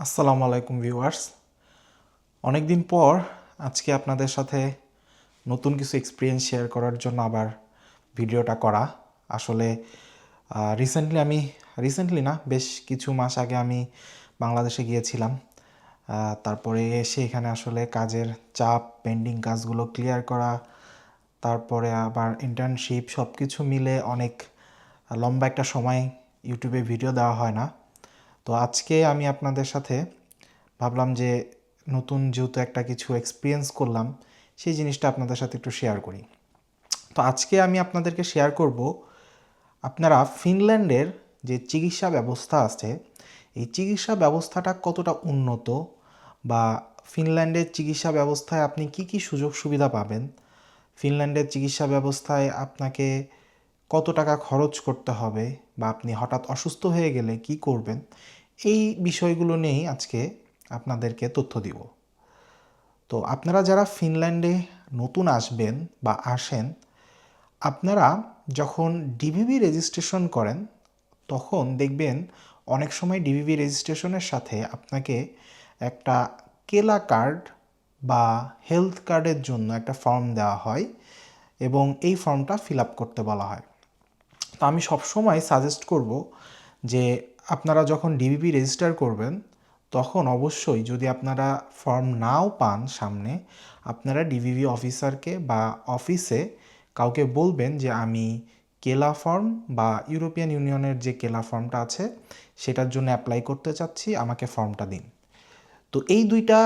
আসসালামু আলাইকুম ভিউয়ার্স। অনেক দিন পর আজকে আপনাদের সাথে নতুন কিছু এক্সপিরিয়েন্স শেয়ার করার জন্য আবার ভিডিওটা করা। আসলে রিসেন্টলি আমি রিসেন্টলি না, বেশ কিছু মাস আগে আমি বাংলাদেশে গিয়েছিলাম। তারপরে এসে এখানে আসলে কাজের চাপ পেন্ডিং কাজগুলো ক্লিয়ার করা, তারপরে আবার ইন্টার্নশিপ সব কিছু মিলে অনেক লম্বা একটা সময় ইউটিউবে ভিডিও দেওয়া হয় না। তো আজকে আমি আপনাদের সাথে ভাবলাম যে নতুন যেহেতু একটা কিছু এক্সপিরিয়েন্স করলাম, সেই জিনিসটা আপনাদের সাথে একটু শেয়ার করি। তো আজকে আমি আপনাদেরকে শেয়ার করব, আপনারা ফিনল্যান্ডের যে চিকিৎসা ব্যবস্থা আছে, এই চিকিৎসা ব্যবস্থাটা কতটা উন্নত বা ফিনল্যান্ডের চিকিৎসা ব্যবস্থায় আপনি কি কি সুযোগ সুবিধা পাবেন, ফিনল্যান্ডের চিকিৎসা ব্যবস্থায় আপনাকে কত টাকা খরচ করতে হবে বা আপনি হঠাৎ অসুস্থ হয়ে গেলে কি করবেন এই বিষয়গুলো নিয়েই আজকে আপনাদেরকে তথ্য দিব। তো আপনারা যারা ফিনল্যান্ডে নতুন আসবেন বা আসেন, আপনারা যখন ডিভিবি রেজিস্ট্রেশন করেন, তখন দেখবেন অনেক সময় ডিভিবি রেজিস্ট্রেশনের সাথে আপনাকে একটা কেলা কার্ড বা হেলথ কার্ডের জন্য একটা ফর্ম দেওয়া হয় এবং এই ফর্মটা ফিল আপ করতে বলা হয়। তো আমি সবসময় সাজেস্ট করব যে আপনারা যখন ডিবিপি রেজিস্টার করবেন, তখন অবশ্যই যদি আপনারা ফর্ম নাও পান সামনে, আপনারা ডিভিভি অফিসারকে বা অফিসে কাউকে বলবেন যে আমি কেলা ফর্ম বা ইউরোপিয়ান ইউনিয়নের যে কেলা ফর্মটা আছে, সেটার জন্য অ্যাপ্লাই করতে চাচ্ছি, আমাকে ফর্মটা দিন। তো এই দুইটা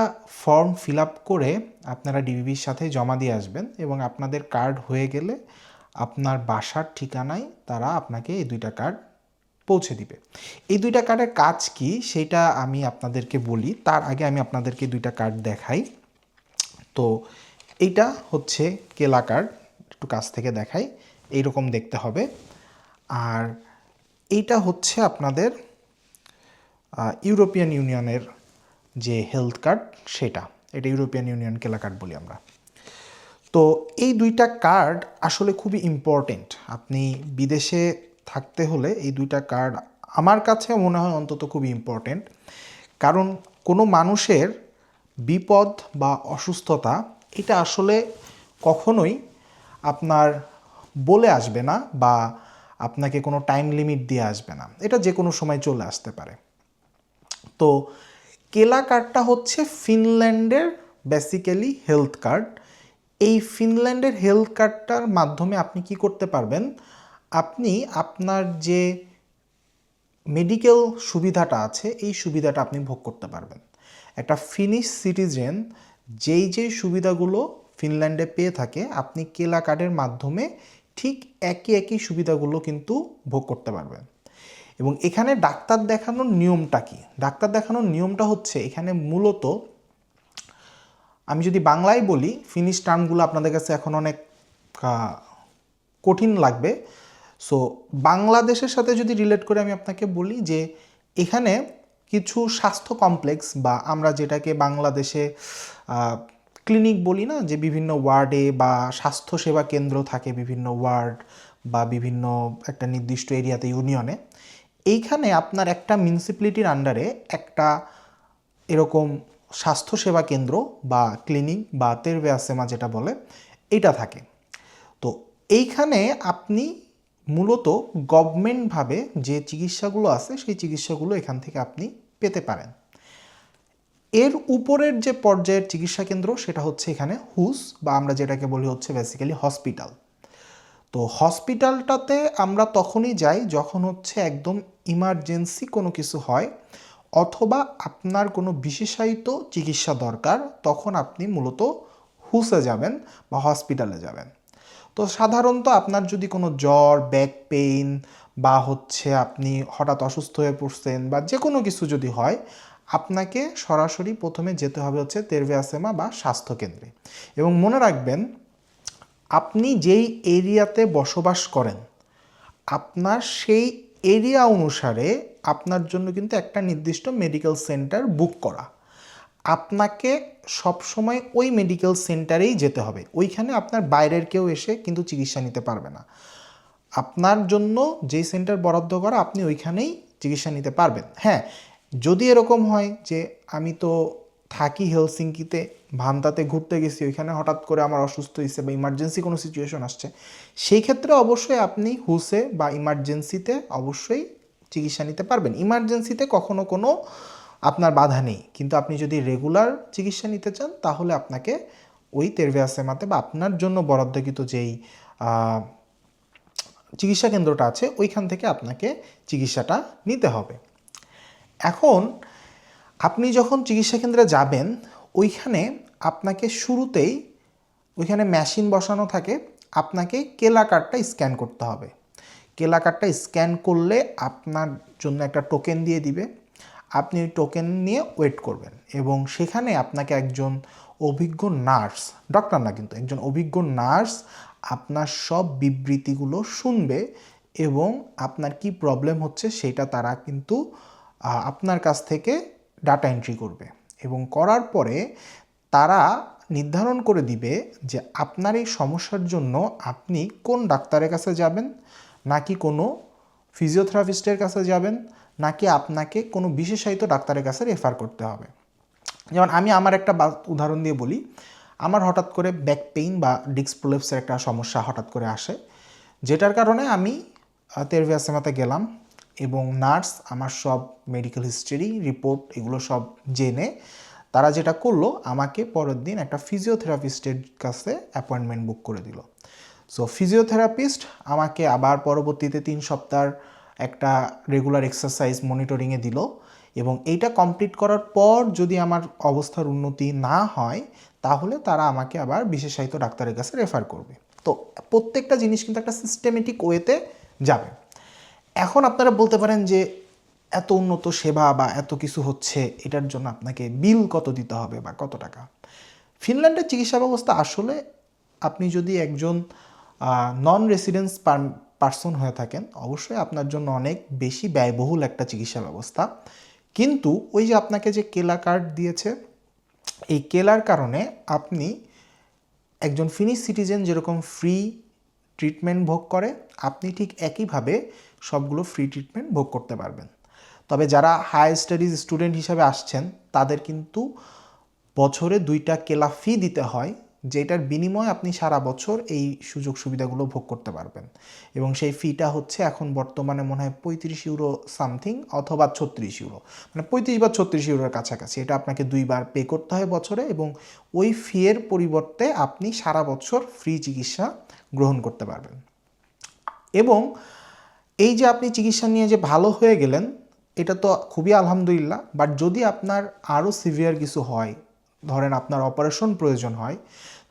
ফর্ম ফিল আপ করে আপনারা ডিবিবির সাথে জমা দিয়ে আসবেন এবং আপনাদের কার্ড হয়ে গেলে আপনার বাসার ঠিকানায় তারা আপনাকে এই দুইটা কার্ড পৌঁছে দিবে। এই দুইটা কার্ডের কাজ কি সেটা আমি আপনাদেরকে বলি। তার আগে আমি আপনাদেরকে দুইটা কার্ড দেখাই। তো এইটা হচ্ছে কেলা কার্ড একটু কাছ থেকে দেখাই। এইরকম দেখতে হবে। আর এইটা হচ্ছে আপনাদের ইউরোপিয়ান ইউনিয়নের যে হেলথ কার্ড সেটা। এটা ইউরোপিয়ান ইউনিয়ন কেলা কার্ড বলি আমরা। তো এই দুইটা কার্ড আসলে খুবই ইম্পর্টেন্ট আপনি বিদেশে থাকতে হলে এই দুইটা কার্ড আমার কাছে মনে হয় অন্তত খুবই ইম্পর্টেন্ট কারণ কোনো মানুষের বিপদ বা অসুস্থতা, এটা আসলে কখনোই আপনার বলে আসবে না বা আপনাকে কোনো টাইম লিমিট দিয়ে আসবে না। এটা যে কোনো সময় চলে আসতে পারে। তো কেলা কার্ডটা হচ্ছে ফিনল্যান্ডের বেসিক্যালি হেলথ কার্ড এই ফিনল্যান্ডের হেলথ কার্ডটার মাধ্যমে আপনি কি করতে পারবেন? আপনি আপনার যে মেডিকেল সুবিধাটা আছে, এই সুবিধাটা আপনি ভোগ করতে পারবেন। একটা ফিনিশ সিটিজেন যেই যেই সুবিধাগুলো ফিনল্যান্ডে পেয়ে থাকে, আপনি কেলা কার্ডের মাধ্যমে ঠিক একই একই সুবিধাগুলো কিন্তু ভোগ করতে পারবেন। এবং এখানে ডাক্তার দেখানোর নিয়মটা কি? ডাক্তার দেখানোর নিয়মটা হচ্ছে, এখানে মূলত আমি যদি বাংলায় বলি ফিনিশ টার্মগুলো আপনাদের কাছে এখন অনেক কঠিন লাগবে। সো বাংলাদেশের সাথে যদি রিলেট করে আমি আপনাকে বলি যে, এখানে কিছু স্বাস্থ্য কমপ্লেক্স বা আমরা যেটাকে বাংলাদেশে ক্লিনিক বলি না, যে বিভিন্ন ওয়ার্ডে বা স্বাস্থ্য সেবা কেন্দ্র থাকে বিভিন্ন ওয়ার্ড বা বিভিন্ন একটা নির্দিষ্ট এরিয়াতে ইউনিয়নে এইখানে আপনার একটা মিউনিসিপ্যালিটির আন্ডারে একটা এরকম স্বাস্থ্যসেবা কেন্দ্র বা ক্লিনিক বা তেরবে আসেমা যেটা বলে, এটা থাকে। তো এইখানে আপনি মূলত গভর্নমেন্টভাবে যে চিকিৎসাগুলো আছে, সেই চিকিৎসাগুলো এখান থেকে আপনি পেতে পারেন। এর উপরের যে পর্যায়ের চিকিৎসা কেন্দ্র, সেটা হচ্ছে এখানে হুস বা আমরা যেটাকে বলি হচ্ছে বেসিক্যালি হসপিটাল তো হসপিটালটাতে আমরা তখনই যাই যখন হচ্ছে একদম ইমার্জেন্সি কোনো কিছু হয় অথবা আপনার কোনো বিশেষায়িত চিকিৎসা দরকার, তখন আপনি মূলত হুসে যাবেন বা হসপিটালে যাবেন। তো সাধারণত আপনার যদি কোনো জ্বর ব্যাক পেইন বা হচ্ছে আপনি হঠাৎ অসুস্থ হয়ে পড়ছেন বা যে কোনো কিছু যদি হয়, আপনাকে সরাসরি প্রথমে যেতে হবে হচ্ছে তেরভিয়াসেমা বা স্বাস্থ্যকেন্দ্রে। এবং মনে রাখবেন, আপনি যেই এরিয়াতে বসবাস করেন, আপনার সেই এরিয়া অনুসারে আপনার জন্য কিন্তু একটা নির্দিষ্ট মেডিকেল সেন্টার বুক করা। আপনাকে সবসময় ওই মেডিকেল সেন্টারেই যেতে হবে। ওইখানে আপনার বাইরের কেউ এসে কিন্তু চিকিৎসা নিতে পারবে না। আপনার জন্য যেই সেন্টার বরাদ্দ করা, আপনি ওইখানেই চিকিৎসা নিতে পারবেন। হ্যাঁ যদি এরকম হয় যে আমি তো থাকি হেলসিঙ্কিতে ভান্তাতে ঘুরতে গেছি, ওইখানে হঠাৎ করে আমার অসুস্থ হয়েছে বা ইমার্জেন্সি কোনো সিচুয়েশন আসছে, সেই ক্ষেত্রে অবশ্যই আপনি হুসে বা ইমার্জেন্সিতে অবশ্যই চিকিৎসা নিতে পারবেন। ইমার্জেন্সিতে কখনো কোনো আপনার বাধা নেই। কিন্তু আপনি যদি রেগুলার চিকিৎসা নিতে চান, তাহলে আপনাকে ওই তেরভিয়াসেমাতে বা আপনার জন্য বরাদ্দকৃত যেই চিকিৎসা কেন্দ্রটা আছে, ওইখান থেকে আপনাকে চিকিৎসাটা নিতে হবে। এখন আপনি যখন চিকিৎসা কেন্দ্রে যাবেন, ওইখানে আপনাকে শুরুতেই, ওইখানে মেশিন বসানো থাকে, আপনাকে কেলা কার্ডটা স্ক্যান করতে হবে। কেলা কার্ডটা স্ক্যান করলে আপনার জন্য একটা টোকেন দিয়ে দিবে। আপনি টোকেন নিয়ে ওয়েট করবেন এবং সেখানে আপনাকে একজন অভিজ্ঞ নার্স ডক্টর না কিন্তু, একজন অভিজ্ঞ নার্স আপনার সব বিবৃতিগুলো শুনবে এবং আপনার কি প্রবলেম হচ্ছে সেটা তারা কিন্তু আপনার কাছ থেকে ডাটা এন্ট্রি করবে এবং করার পরে তারা নির্ধারণ করে দিবে যে আপনার এই সমস্যার জন্য আপনি কোন ডাক্তারের কাছে যাবেন নাকি কোনো ফিজিওথেরাপিস্টের কাছে যাবেন নাকি আপনাকে কোনো বিশেষায়িত ডাক্তারের কাছে রেফার করতে হবে? যেমন আমি আমার একটা উদাহরণ দিয়ে বলি, আমার হঠাৎ করে ব্যাক পেইন বা ডিস্ক প্রোলেপসের একটা সমস্যা হঠাৎ করে আসে, যেটার কারণে আমি তেরভিয়াসেমাতে গেলাম এবং নার্স আমার সব মেডিকেল হিস্ট্রি রিপোর্ট এগুলো সব জেনে তারা যেটা করল, আমাকে পরের দিন একটা ফিজিওথেরাপিস্টের কাছে অ্যাপয়েন্টমেন্ট বুক করে দিল। সো ফিজিওথেরাপিস্ট আমাকে আবার পরবর্তীতে তিন সপ্তাহ একটা রেগুলার এক্সারসাইজ মনিটরিংয়ে দিল এবং এইটা কমপ্লিট করার পর যদি আমার অবস্থার উন্নতি না হয়, তাহলে তারা আমাকে আবার বিশেষায়িত ডাক্তারের কাছে রেফার করবে। তো প্রত্যেকটা জিনিস কিন্তু একটা সিস্টেমেটিক ওয়েতে যাবে। এখন আপনারা বলতে পারেন যে এত উন্নত সেবা বা এত কিছু হচ্ছে, এটার জন্য আপনাকে বিল কত দিতে হবে বা কত টাকা? ফিনল্যান্ডের চিকিৎসা ব্যবস্থা আসলে আপনি যদি একজন নন রেসিডেন্স পার্সন হয়ে থাকেন, অবশ্যই আপনার জন্য অনেক বেশি ব্যয়বহুল একটা চিকিৎসা ব্যবস্থা। কিন্তু ওই যে আপনাকে যে কেলা কার্ড দিয়েছে, এই কেলার কারণে আপনি একজন ফিনিশ সিটিজেন যেরকম ফ্রি ট্রিটমেন্ট ভোগ করে, আপনি ঠিক একইভাবে সবগুলো ফ্রি ট্রিটমেন্ট ভোগ করতে পারবেন। তবে যারা হাই স্টাডিজ স্টুডেন্ট হিসাবে আসছেন, তাদের কিন্তু বছরে দুইটা কেলা ফি দিতে হয়। যেটার বিনিময়ে আপনি সারা বছর এই সুযোগ সুবিধাগুলো ভোগ করতে পারবেন। এবং সেই ফিটা হচ্ছে এখন বর্তমানে মনে হয় পঁয়ত্রিশ ইউরো সামথিং অথবা ছত্রিশ ইউরো মানে পঁয়ত্রিশ বা ছত্রিশ ইউরোর কাছাকাছি। এটা আপনাকে দুইবার পে করতে হয় বছরে এবং ওই ফিয়ের পরিবর্তে আপনি সারা বছর ফ্রি চিকিৎসা গ্রহণ করতে পারবেন। এবং এই যে আপনি চিকিৎসা নিয়ে যে ভালো হয়ে গেলেন, এটা তো খুবই আলহামদুলিল্লাহ। বাট যদি আপনার আরও সিভিয়ার কিছু হয় ধরেন আপনার অপারেশন প্রয়োজন হয়,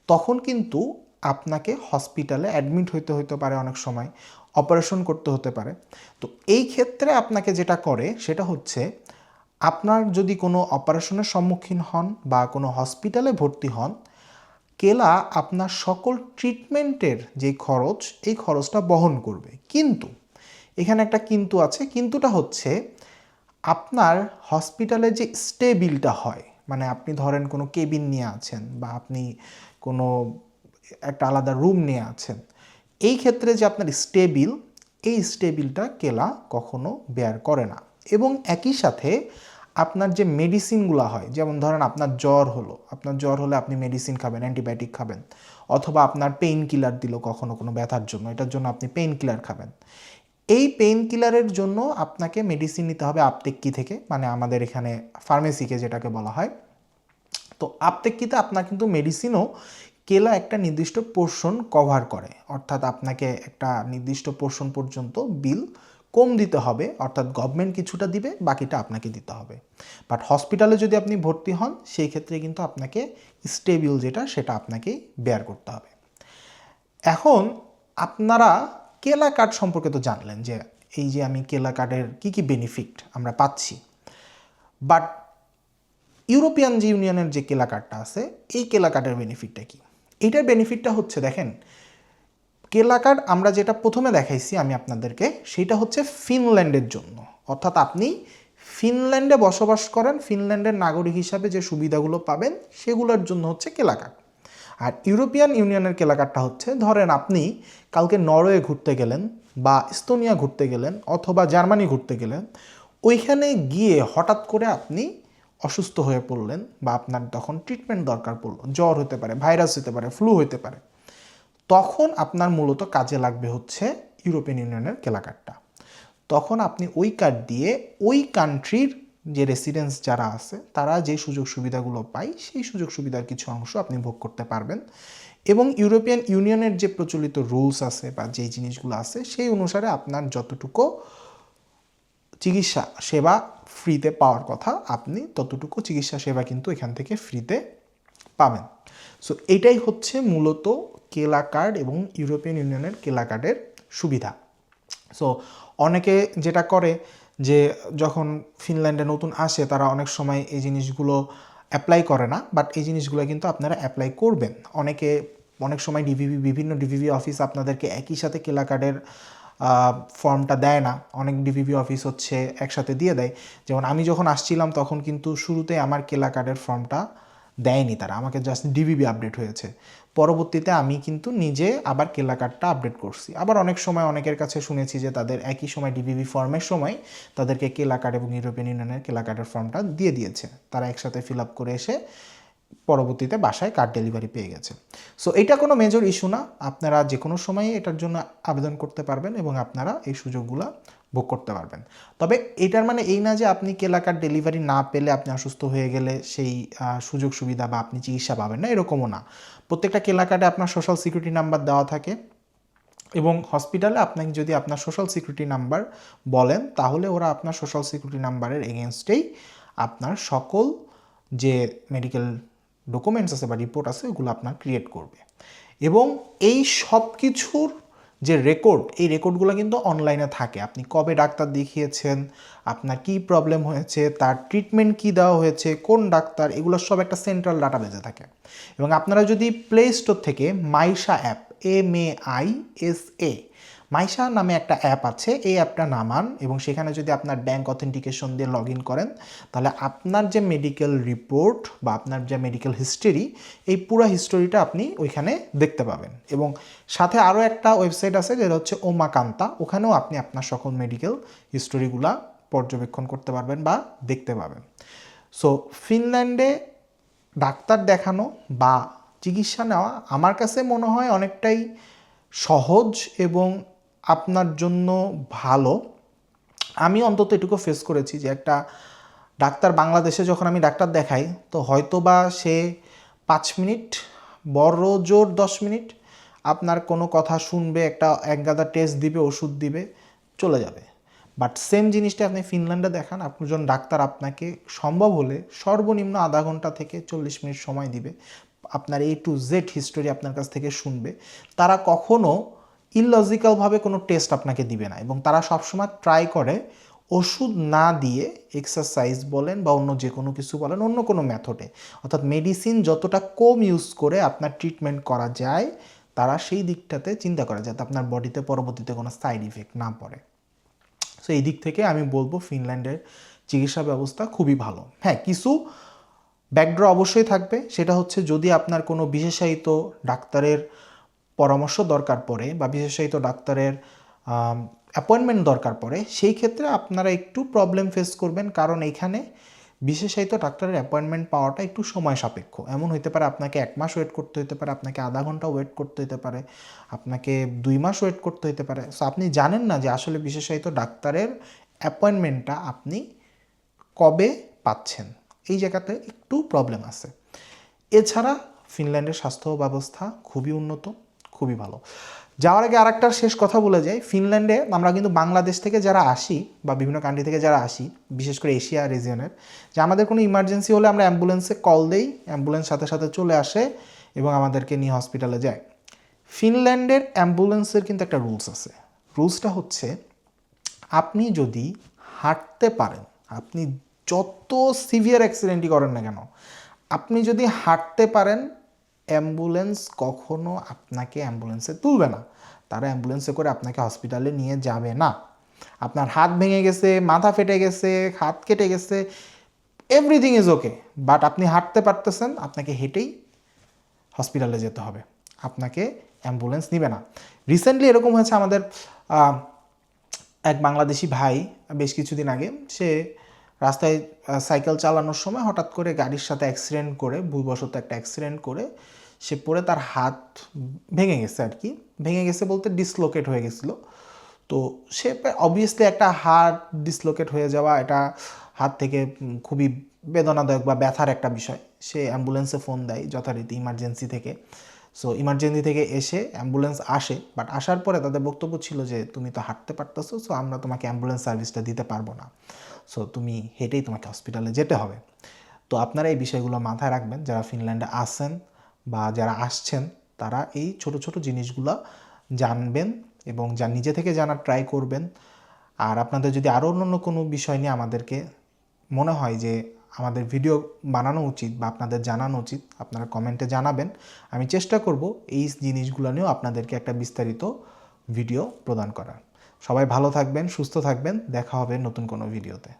তখন কিন্তু আপনাকে হসপিটালে অ্যাডমিট হইতে হতে পারে অনেক সময় অপারেশন করতে হতে পারে। তো এই ক্ষেত্রে আপনাকে যেটা করে, সেটা হচ্ছে আপনার যদি কোনো অপারেশনের সম্মুখীন হন বা কোনো হসপিটালে ভর্তি হন, কেলা আপনার সকল ট্রিটমেন্টের যে খরচ, এই খরচটা বহন করবে। কিন্তু, এখানে একটা কিন্তু আছে কিন্তুটা হচ্ছে আপনার হসপিটালে যে স্টে বিলটা হয় মানে আপনি ধরেন কোনো কেবিন নিয়ে আছেন বা আপনি কোনো একটা আলাদা রুম নিয়ে আছেন, এই ক্ষেত্রে যে আপনার স্টেবিল, এই স্টেবিলটা কেলা কখনো বেয়ার করে না। এবং একই সাথে আপনার যে মেডিসিনগুলো হয়, যেমন ধরেন আপনার জ্বর হলো, আপনার জ্বর হলে আপনি মেডিসিন খাবেন, অ্যান্টিবায়োটিক খাবেন, অথবা আপনার পেইন কিলার দিল কখনো কোনো ব্যথার জন্য, এটার জন্য আপনি পেইন কিলার খাবেন। এই পেইন কিলারের জন্য আপনাকে মেডিসিন নিতে হবে আপতেক্কি থেকে মানে আমাদের এখানে ফার্মেসিকে যেটাকে বলা হয়। তো আপতেক্কিতে আপনার কিন্তু মেডিসিনও কেলা একটা নির্দিষ্ট পোর্শন কভার করে। অর্থাৎ আপনাকে একটা নির্দিষ্ট পোর্শন পর্যন্ত বিল কম দিতে হবে, অর্থাৎ গভর্নমেন্ট কিছুটা দিবে, বাকিটা আপনাকে দিতে হবে। বাট হসপিটালে যদি আপনি ভর্তি হন, সেই ক্ষেত্রে কিন্তু আপনাকে স্টেবিল যেটা, সেটা আপনাকেই বেয়ার করতে হবে। এখন আপনারা কেলা কার্ড সম্পর্কে তো জানলেন যে এই যে আমি কেলা কার্ডের কী কী বেনিফিট আমরা পাচ্ছি। বাট ইউরোপিয়ান যে ইউনিয়নের যে কেলা কার্ডটা আছে, এই কেলা কার্ডের বেনিফিটটা কি? এইটার বেনিফিটটা হচ্ছে, দেখেন, কেলা কার্ড আমরা যেটা প্রথমে দেখাইছি আমি আপনাদেরকে, সেটা হচ্ছে ফিনল্যান্ডের জন্য। অর্থাৎ আপনি ফিনল্যান্ডে বসবাস করেন, ফিনল্যান্ডের নাগরিক হিসাবে যে সুবিধাগুলো পাবেন, সেগুলোর জন্য হচ্ছে কেলা কার্ড। আর ইউরোপিয়ান ইউনিয়নের কেলা কার্ডটা হচ্ছে, ধরেন আপনি কালকে নরওয়ে ঘুরতে গেলেন বা ইস্তোনিয়া ঘুরতে গেলেন অথবা জার্মানি ঘুরতে গেলেন, ওইখানে গিয়ে হঠাৎ করে আপনি অসুস্থ হয়ে পড়লেন বা আপনার তখন ট্রিটমেন্ট দরকার পড়ল, জ্বর হতে পারে ভাইরাস হতে পারে ফ্লু হতে পারে, তখন আপনার মূলত কাজে লাগবে হচ্ছে ইউরোপিয়ান ইউনিয়নের কেলা কার্ডটা তখন আপনি ওই কার্ড দিয়ে ওই কান্ট্রির যে রেসিডেন্স যারা আছে, তারা যে সুযোগ সুবিধাগুলো পায়, সেই সুযোগ সুবিধার কিছু অংশ আপনি ভোগ করতে পারবেন। এবং ইউরোপিয়ান ইউনিয়নের যে প্রচলিত রুলস আছে বা যেই জিনিসগুলো আছে, সেই অনুসারে আপনার যতটুকু চিকিৎসা সেবা ফ্রিতে পাওয়ার কথা, আপনি ততটুকু চিকিৎসা সেবা কিন্তু এখান থেকে ফ্রিতে পাবেন। সো এটাই হচ্ছে মূলত কেলা কার্ড এবং ইউরোপিয়ান ইউনিয়নের কেলা কার্ডের সুবিধা। সো অনেকে যেটা করে যে যখন ফিনল্যান্ডে নতুন আসে, তারা অনেক সময় এই জিনিসগুলো অ্যাপ্লাই করে না বাট এই জিনিসগুলো কিন্তু আপনারা অ্যাপ্লাই করবেন। অনেকে অনেক সময় ডিভিভি বিভিন্ন ডিভিভি অফিস আপনাদেরকে একই সাথে কেলা কার্ডের ফর্মটা দেয় না। অনেক ডিভিভি অফিস হচ্ছে একসাথে দিয়ে দেয়। যেমন আমি যখন আসছিলাম, তখন কিন্তু শুরুতে আমার কেলা কার্ডের ফর্মটা দেয়নি তারা। আমাকে জাস্ট ডিবিবি আপডেট হয়েছে। পরবর্তীতে আমি কিন্তু নিজে আবার কেলা কার্ডটা আপডেট করছি। আবার অনেক সময় অনেকের কাছে শুনেছি যে তাদের একই সময় ডিবিবি ফর্মের সময় তাদেরকে কেলা কার্ড এবং ইউরোপিয়ান ইউনিয়নের কেলা কার্ডের ফর্মটা দিয়ে দিয়েছে। তারা একসাথে ফিল আপ করে এসে পরবর্তীতে বাসায় কার্ড ডেলিভারি পেয়ে গেছে। সো এটা কোনো মেজর ইস্যু না। আপনারা যে কোনো সময় এটার জন্য আবেদন করতে পারবেন এবং আপনারা এই সুযোগগুলো ভোগ করতে পারবেন। তবে এটার মানে এই না যে আপনি কেলাকার ডেলিভারি না পেলে আপনি অসুস্থ হয়ে গেলে সেই সুযোগ সুবিধা বা আপনি চিকিৎসা পাবেন না, এরকমও না। প্রত্যেকটা কেলা কার্ডে আপনার সোশ্যাল সিকিউরিটি নাম্বার দেওয়া থাকে এবং হসপিটালে আপনাকে যদি আপনার সোশ্যাল সিকিউরিটি নাম্বার বলেন, তাহলে ওরা আপনার সোশ্যাল সিকিউরিটি নাম্বারের এগেনস্টেই আপনার সকল যে মেডিকেল ডকুমেন্টস আছে বা রিপোর্ট আছে, ওগুলো আপনার ক্রিয়েট করবে। এবং এই সব কিছুর যে রেকর্ড এই রেকর্ডগুলো কিন্তু অনলাইনে থাকে। আপনি কবে ডাক্তার দেখিয়েছেন, আপনার কি প্রবলেম হয়েছে, তার ট্রিটমেন্ট কি দেওয়া হয়েছে, কোন ডাক্তার, এগুলো সব একটা সেন্ট্রাল ডাটা বেজে থাকে। এবং আপনারা যদি প্লে স্টোর থেকে Maisa app M A I S A Maisa নামে একটা অ্যাপ আছে, এই অ্যাপটা নামান এবং সেখানে যদি আপনার ব্যাংক অথেন্টিকেশন দিয়ে লগ ইন করেন, তাহলে আপনার যে মেডিকেল রিপোর্ট বা আপনার যে মেডিকেল হিস্টোরি এই পুরো হিস্টোরিটা আপনি ওইখানে দেখতে পাবেন। এবং সাথে আরও একটা ওয়েবসাইট আছে, যেটা হচ্ছে ওমাকান্তা ওখানেও আপনি আপনার সকল মেডিকেল হিস্টোরিগুলা পর্যবেক্ষণ করতে পারবেন বা দেখতে পাবেন। সো ফিনল্যান্ডে ডাক্তার দেখানো বা চিকিৎসা নেওয়া আমার কাছে মনে হয় অনেকটাই সহজ এবং আপনার জন্য ভালো। আমি অন্তত এটুকু ফেস করেছি যে একটা ডাক্তার বাংলাদেশে যখন আমি ডাক্তার দেখাই, তো হয়তো বা সে পাঁচ মিনিট, বড় জোর দশ মিনিট আপনার কোনো কথা শুনবে, একটা এক গাদা টেস্ট দিবে, ওষুধ দিবে, চলে যাবে। বাট সেম জিনিসটা আপনি ফিনল্যান্ডে দেখান একজন ডাক্তার আপনাকে সম্ভব হলে সর্বনিম্ন আধা ঘণ্টা থেকে চল্লিশ মিনিট সময় দিবে। আপনার এ টু জেড হিস্টোরি আপনার কাছ থেকে শুনবে। তারা কখনো ইললজিক্যালভাবে কোনো টেস্ট আপনাকে দিবে না এবং তারা সবসময় ট্রাই করে ওষুধ না দিয়ে এক্সারসাইজ বলেন বা অন্য যে কোনো কিছু বলেন অন্য কোনো মেথডে অর্থাৎ মেডিসিন যতটা কম ইউজ করে আপনার ট্রিটমেন্ট করা যায়, তারা সেই দিকটাতে চিন্তা করে যাতে আপনার বডিতে পরবর্তীতে কোনো সাইড ইফেক্ট না পড়ে। সো এই দিক থেকে আমি বলব ফিনল্যান্ডের চিকিৎসা ব্যবস্থা খুবই ভালো। হ্যাঁ কিছু ব্যাকড্র অবশ্যই থাকবে। সেটা হচ্ছে যদি আপনার কোনো বিশেষায়িত ডাক্তারের পরামর্শ দরকার পড়ে বা বিশেষায়িত ডাক্তারের অ্যাপয়েন্টমেন্ট দরকার পড়ে, সেই ক্ষেত্রে আপনারা একটু প্রবলেম ফেস করবেন। কারণ এইখানে বিশেষায়িত ডাক্তারের অ্যাপয়েন্টমেন্ট পাওয়াটা একটু সময় সাপেক্ষ। এমন হতে পারে আপনাকে এক মাস ওয়েট করতে হতে পারে, আপনাকে আধা ঘণ্টা ওয়েট করতে হতে পারে, আপনাকে দুই মাস ওয়েট করতে হতে পারে। সো আপনি জানেন না যে আসলে বিশেষায়িত ডাক্তারের অ্যাপয়েন্টমেন্টটা আপনি কবে পাচ্ছেন। এই জায়গাতে একটু প্রবলেম আছে। এছাড়া ফিনল্যান্ডের স্বাস্থ্য ব্যবস্থা খুবই উন্নত। খুবই ভালো। যাওয়ার আগে আরেকটা শেষ কথা বলে যাই। ফিনল্যান্ডে আমরা কিন্তু বাংলাদেশ থেকে যারা আসি বা বিভিন্ন কান্ট্রি থেকে যারা আসি, বিশেষ করে এশিয়া রিজিয়নের যে আমাদের কোনো ইমার্জেন্সি হলে আমরা অ্যাম্বুলেন্সে কল দেই অ্যাম্বুলেন্স সাথে সাথে চলে আসে এবং আমাদেরকে নিয়ে হসপিটালে যায়। ফিনল্যান্ডের অ্যাম্বুলেন্সের কিন্তু একটা রুলস আছে। রুলসটা হচ্ছে, আপনি যদি হাঁটতে পারেন, আপনি যত সিভিয়ার অ্যাক্সিডেন্টই করেন না কেন, আপনি যদি হাঁটতে পারেন অ্যাম্বুলেন্স কখনো আপনাকে অ্যাম্বুলেন্সে তুলবে না। তারা অ্যাম্বুলেন্সে করে আপনাকে হসপিটালে নিয়ে যাবে না। আপনার হাত ভেঙে গেছে, মাথা ফেটে গেছে, হাত কেটে গেছে এভরিথিং ইজ ওকে বাট আপনি হাঁটতে পারতেছেন, আপনাকে হেঁটেই হসপিটালে যেতে হবে। আপনাকে অ্যাম্বুলেন্স নিবে না। রিসেন্টলি এরকম হয়েছে আমাদের এক বাংলাদেশি ভাই, বেশ কিছুদিন আগে, সে রাস্তায় সাইকেল চালানোর সময় হঠাৎ করে গাড়ির সাথে অ্যাক্সিডেন্ট করে, ভুলবশত একটা অ্যাক্সিডেন্ট করে সে পড়ে তার হাত ভেঙে গেছে আর কি। ভেঙে গেছে বলতে ডিসলোকেট হয়ে গেছিল। তো সে অবভিয়াসলি একটা হাত ডিসলোকেট হয়ে যাওয়া, এটা হাত থেকে খুবই বেদনাদায়ক বা ব্যথার একটা বিষয়। সে অ্যাম্বুলেন্সে ফোন দেয় যথারীতি ইমার্জেন্সি থেকে। সো ইমার্জেন্সি থেকে এসে অ্যাম্বুলেন্স আসে বাট আসার পরে তাদের বক্তব্য ছিল যে, তুমি তো হাঁটতে পারতেছো সো আমরা তোমাকে অ্যাম্বুলেন্স সার্ভিসটা দিতে পারব না। সো তুমি হেঁটেই তোমাকে হসপিটালে যেতে হবে। তো আপনারা এই বিষয়গুলো মাথায় রাখবেন, যারা ফিনল্যান্ডে আসেন বা যারা আসছেন, তারা এই ছোট ছোট জিনিসগুলো জানবেন এবং যা নিজে থেকে জানার ট্রাই করবেন। আর আপনাদের যদি আরও অন্য কোনো বিষয় নিয়ে আমাদেরকে মনে হয় যে আমাদের ভিডিও বানানো উচিত বা আপনাদের জানানো উচিত, আপনারা কমেন্টে জানাবেন। আমি চেষ্টা করব এই জিনিসগুলো নিয়েও আপনাদেরকে একটা বিস্তারিত ভিডিও প্রদান করার। সবাই ভালো থাকবেন, সুস্থ থাকবেন, দেখা হবে নতুন কোনো ভিডিওতে